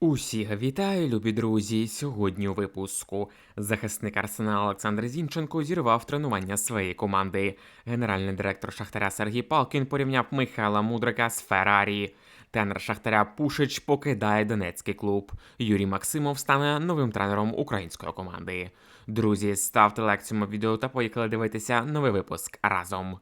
Усіх вітаю, любі друзі. Сьогодні у випуску захисник Арсенала Олександр Зінченко зірвав тренування своєї команди. Генеральний директор Шахтаря Сергій Палкін порівняв Михайла Мудрика з Феррарі. Тренер Шахтаря Пушич покидає Донецький клуб. Юрій Максимов стане новим тренером української команди. Друзі, ставте лайк цьому відео та поїхали дивитися новий випуск разом.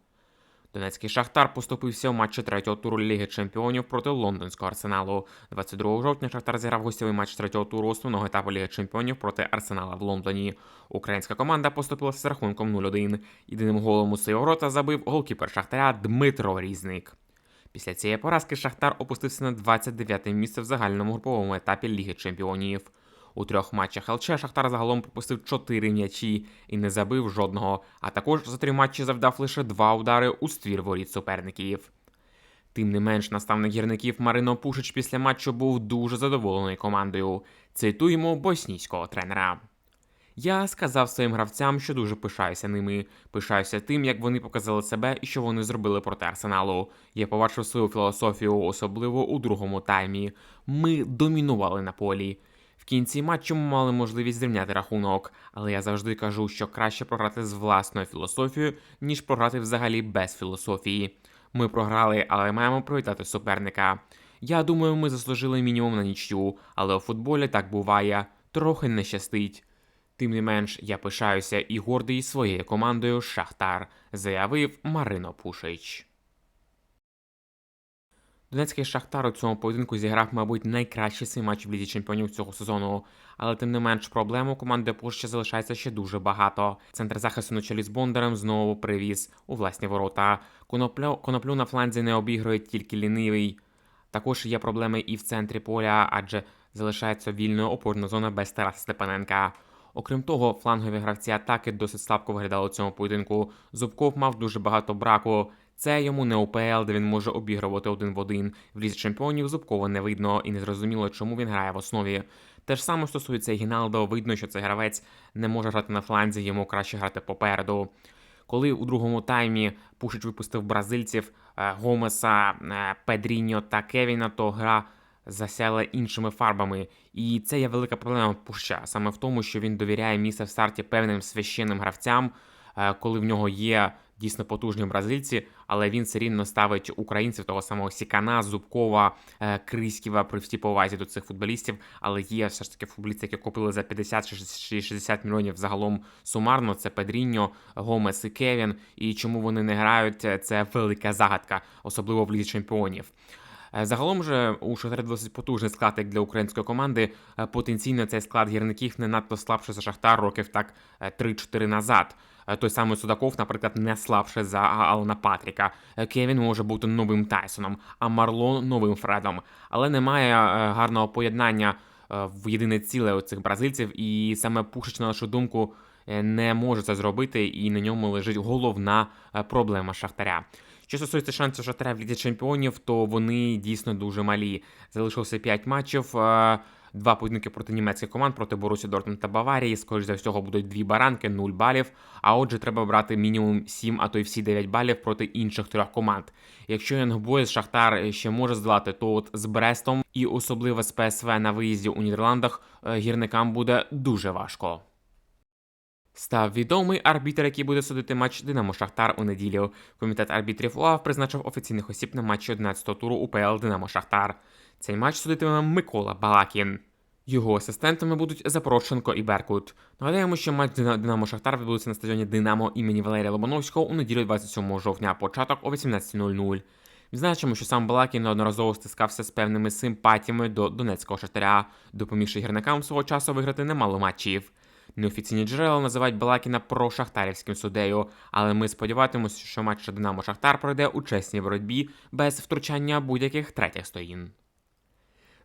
Донецький Шахтар поступився у матчі третього туру Ліги Чемпіонів проти лондонського арсеналу. 22 жовтня Шахтар зіграв гостєвий матч третього туру основного етапу Ліги Чемпіонів проти Арсенала в Лондоні. Українська команда поступилася з рахунком 0-1. Єдиним голом у свої ворота забив голкіпер Шахтаря Дмитро Різник. Після цієї поразки Шахтар опустився на 29 місце в загальному груповому етапі Ліги Чемпіонів. У трьох матчах ЛЧ Шахтар загалом пропустив 4 м'ячі і не забив жодного, а також за три матчі завдав лише два удари у ствір воріт суперників. Тим не менш, наставник гірників Марино Пушич після матчу був дуже задоволений командою. Цитуємо боснійського тренера. Я сказав своїм гравцям, що дуже пишаюся ними. Пишаюся тим, як вони показали себе і що вони зробили проти арсеналу. Я побачив свою філософію, особливо у другому таймі. Ми домінували на полі. Кінці матчу ми мали можливість зрівняти рахунок, але я завжди кажу, що краще програти з власною філософією, ніж програти взагалі без філософії. Ми програли, але маємо привітати суперника. Я думаю, ми заслужили мінімум на нічю, але у футболі так буває, трохи не щастить. Тим не менш, я пишаюся і гордий своєю командою Шахтар, заявив Марино Пушич. Донецький Шахтар у цьому поєдинку зіграв, мабуть, найкращий свій матч в лізі чемпіонів цього сезону. Але тим не менш, проблем у команди Пуща залишається ще дуже багато. Центр захисту на чолі з Бондарем знову привіз у власні ворота. Коноплю, коноплю на фланзі не обігрує тільки лінивий. Також є проблеми і в центрі поля, адже залишається вільною опорна зона без Тараса Степаненка. Окрім того, флангові гравці атаки досить слабко виглядали у цьому поєдинку. Зубков мав дуже багато браку. Це йому не УПЛ, де він може обігрувати один в один. В лізі чемпіонів Зубкова не видно і не зрозуміло, чому він грає в основі. Те ж саме стосується Гіналдо, видно, що цей гравець не може грати на фланзі, йому краще грати попереду. Коли у другому таймі Пушич випустив бразильців е, Гомеса, е, Педріньо та Кевіна, то гра засяла іншими фарбами. І це є велика проблема Пушича, саме в тому, що він довіряє місце в старті певним священним гравцям, е, коли в нього є дійсно потужні бразильці, але він все рівно ставить українців того самого Сікана, Зубкова, е, Криськіва при всій повазі до цих футболістів. Але є все ж таки футболісти, які купили за 50 чи 60 мільйонів загалом сумарно. Це Педріньо, Гомес і Кевін. І чому вони не грають, е, це велика загадка, особливо в лізі чемпіонів. Е, Загалом же у Шахтаря досить потужний склад як для української команди. Потенційно цей склад гірників не надто слабший за Шахтар років так е, 3-4 назад. Е, Той самий Судаков, наприклад, не слабше за Алана Патріка. Е, Кевін може бути новим Тайсоном, а Марлон новим Фредом. Але немає е, гарного поєднання е, в єдине ціле у цих бразильців, і саме Пушич, на нашу думку, е, не може це зробити, і на ньому лежить головна проблема Шахтаря. Що стосується шансів Шахтаря в Лізі Чемпіонів, то вони дійсно дуже малі. Залишилося 5 матчів. Два поєдинки проти німецьких команд проти Борусі Дортмунд та Баварії. Скоріш за всього будуть дві баранки, 0 балів. А отже, треба брати мінімум 7, а то й всі 9 балів проти інших трьох команд. Якщо Янгбойс Шахтар ще може здолати, то от з Брестом і особливо з ПСВ на виїзді у Нідерландах е, гірникам буде дуже важко. Став відомий арбітр, який буде судити матч Динамо Шахтар у неділю. Комітет арбітрів УАВ призначив офіційних осіб на матчі 11-го туру УПЛ Динамо Шахтар. Цей матч судитиме Микола Балакін. Його асистентами будуть Запорожченко і Беркут. Нагадаємо, що матч Динамо Шахтар відбудеться на стадіоні Динамо імені Валерія Лобановського у неділю 27 жовтня, початок о 18.00. Відзначимо, що сам Балакін неодноразово стискався з певними симпатіями до донецького шахтаря, допомігши гірникам свого часу виграти немало матчів. Неофіційні джерела називають Балакіна прошахтарівським суддею, але ми сподіватимемося, що матч Динамо Шахтар пройде у чесній боротьбі без втручання будь-яких третіх сторін.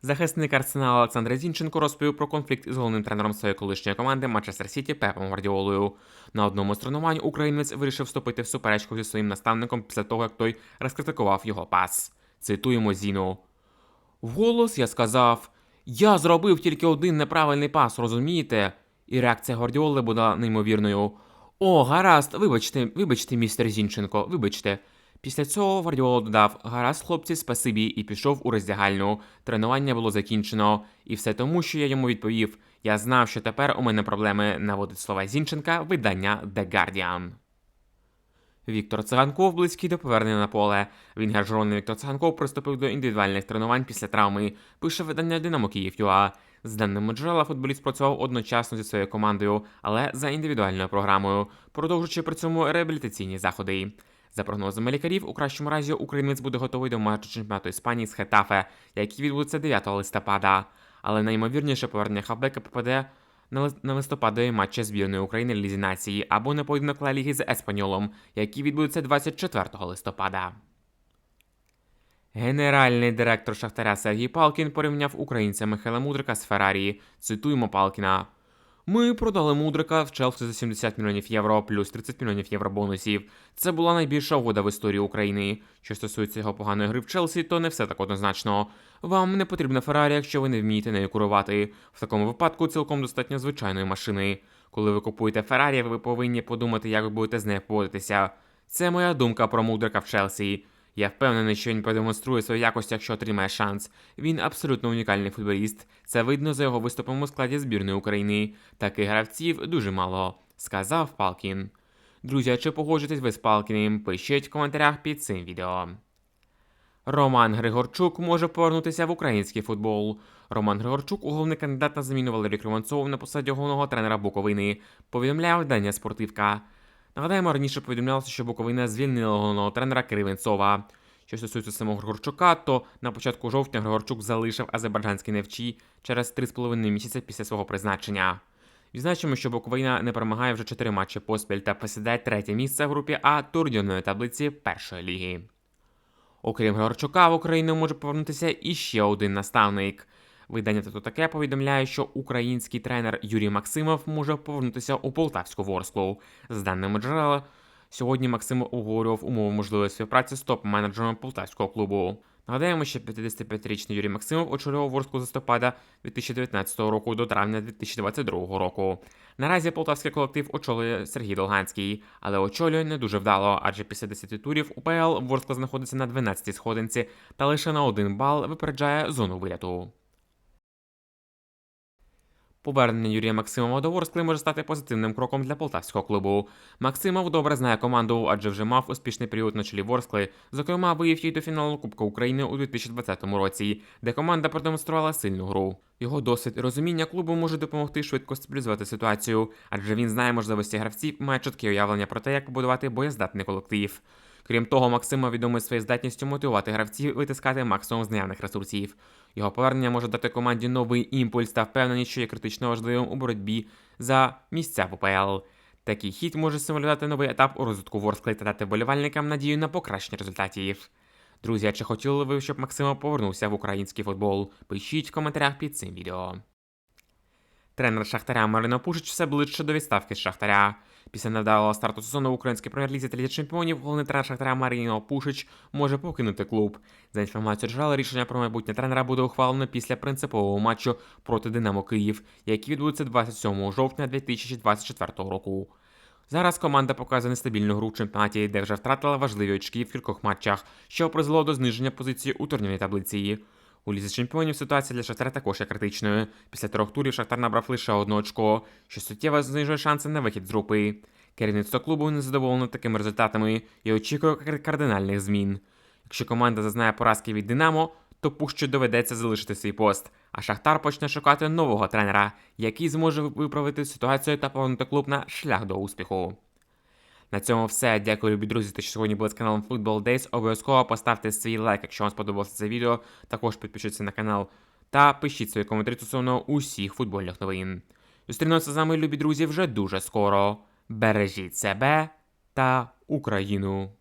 Захисник Арсенала Олександр Зінченко розповів про конфлікт із головним тренером своєї колишньої команди Манчестер Сіті Пепом Гвардіолою. На одному з тренувань українець вирішив вступити в суперечку зі своїм наставником після того, як той розкритикував його пас. Цитуємо Зіну. Вголос я сказав: Я зробив тільки один неправильний пас, розумієте? І реакція Гвардіоли була неймовірною. О, гаразд, вибачте, вибачте, містер Зінченко, вибачте. Після цього Гвардіола додав гаразд, хлопці, спасибі, і пішов у роздягальню. Тренування було закінчено. І все тому, що я йому відповів: я знав, що тепер у мене проблеми наводить слова Зінченка, видання The Guardian. Віктор Циганков близький до повернення на поле. Вінгер Віктор Циганков приступив до індивідуальних тренувань після травми. Пише видання Динамо Київ ЮА. З даними джерела, футболіст працював одночасно зі своєю командою, але за індивідуальною програмою, продовжуючи при цьому реабілітаційні заходи. За прогнозами лікарів, у кращому разі українець буде готовий до матчу чемпіонату Іспанії з Хетафе, який відбудеться 9 листопада. Але найімовірніше повернення хавбека попаде на лис- на листопадові матчі збірної України Лізі нації або на поєдинок Ліги з Еспаньолом, який відбудеться 24 листопада. Генеральний директор Шахтаря Сергій Палкін порівняв українця Михайла Мудрика з Феррарі. Цитуємо Палкіна. Ми продали Мудрика в Челсі за 70 мільйонів євро плюс 30 мільйонів євро бонусів. Це була найбільша угода в історії України. Що стосується його поганої гри в Челсі, то не все так однозначно. Вам не потрібна Феррарі, якщо ви не вмієте нею керувати. В такому випадку цілком достатньо звичайної машини. Коли ви купуєте Феррарі, ви повинні подумати, як ви будете з нею поводитися. Це моя думка про Мудрика в Челсі. Я впевнений, що він продемонструє свою якість, якщо отримає шанс. Він абсолютно унікальний футболіст. Це видно за його виступом у складі збірної України. Таких гравців дуже мало, сказав Палкін. Друзі, чи погоджуєтесь ви з Палкіним? Пишіть в коментарях під цим відео. Роман Григорчук може повернутися в український футбол. Роман Григорчук, головний кандидат на заміну Валерію Кривонцову на посаді головного тренера Буковини, повідомляє видання спортивка. Нагадаємо, раніше повідомлялося, що Буковина звільнила головного тренера Кривенцова. Що стосується самого Григорчука, то на початку жовтня Григорчук залишив азербайджанський невчі через 3,5 місяці після свого призначення. Відзначимо, що Буковина не перемагає вже 4 матчі поспіль та посідає третє місце в групі А турнірної таблиці першої ліги. Окрім Григорчука, в Україну може повернутися іще один наставник. Видання «Тато таке повідомляє, що український тренер Юрій Максимов може повернутися у Полтавську Ворсклу. З даними джерела, сьогодні Максимов обговорював умови можливої співпраці з топ-менеджером полтавського клубу. Нагадаємо, що 55-річний Юрій Максимов очолював Ворсклу з листопада 2019 року до травня 2022 року. Наразі полтавський колектив очолює Сергій Долганський, але очолює не дуже вдало, адже після 10 турів УПЛ Ворскла знаходиться на 12-й сходинці та лише на один бал випереджає зону виляту. Повернення Юрія Максимова до Ворскли може стати позитивним кроком для полтавського клубу. Максимов добре знає команду, адже вже мав успішний період на чолі Ворскли. Зокрема, вивів її до фіналу Кубка України у 2020 році, де команда продемонструвала сильну гру. Його досвід і розуміння клубу може допомогти швидко стабілізувати ситуацію, адже він знає можливості гравців, має чітке уявлення про те, як побудувати боєздатний колектив. Крім того, Максима відомий своєю здатністю мотивувати гравців витискати максимум з наявних ресурсів. Його повернення може дати команді новий імпульс та впевненість, що є критично важливим у боротьбі за місця в УПЛ. Такий хід може симулювати новий етап у розвитку Ворскли та дати болівальникам надію на покращення результатів. Друзі, чи хотіли ви, щоб Максима повернувся в український футбол? Пишіть в коментарях під цим відео. Тренер Шахтаря Марино Пушич все ближче до відставки з Шахтаря. Після невдалого старту сезону в українській прем'єр-лізі та Лізі чемпіонів головний тренер Шахтаря Маріно Пушич може покинути клуб. За інформацією джерела, рішення про майбутнє тренера буде ухвалено після принципового матчу проти Динамо Київ, який відбудеться 27 жовтня 2024 року. Зараз команда показує нестабільну гру в чемпіонаті, де вже втратила важливі очки в кількох матчах, що призвело до зниження позиції у турнірній таблиці. У лізі чемпіонів ситуація для Шахтаря також є критичною. Після трьох турів Шахтар набрав лише одне очко, що суттєво знижує шанси на вихід з групи. Керівництво клубу не задоволено такими результатами і очікує кардинальних змін. Якщо команда зазнає поразки від Динамо, то Пущу доведеться залишити свій пост, а Шахтар почне шукати нового тренера, який зможе виправити ситуацію та повернути клуб на шлях до успіху. На цьому все. Дякую, любі друзі, те, що сьогодні були з каналом Football Days. Обов'язково поставте свій лайк, якщо вам сподобалося це відео. Також підпишіться на канал та пишіть свої коментарі стосовно усіх футбольних новин. Зустрінемося з вами, любі друзі, вже дуже скоро. Бережіть себе та Україну.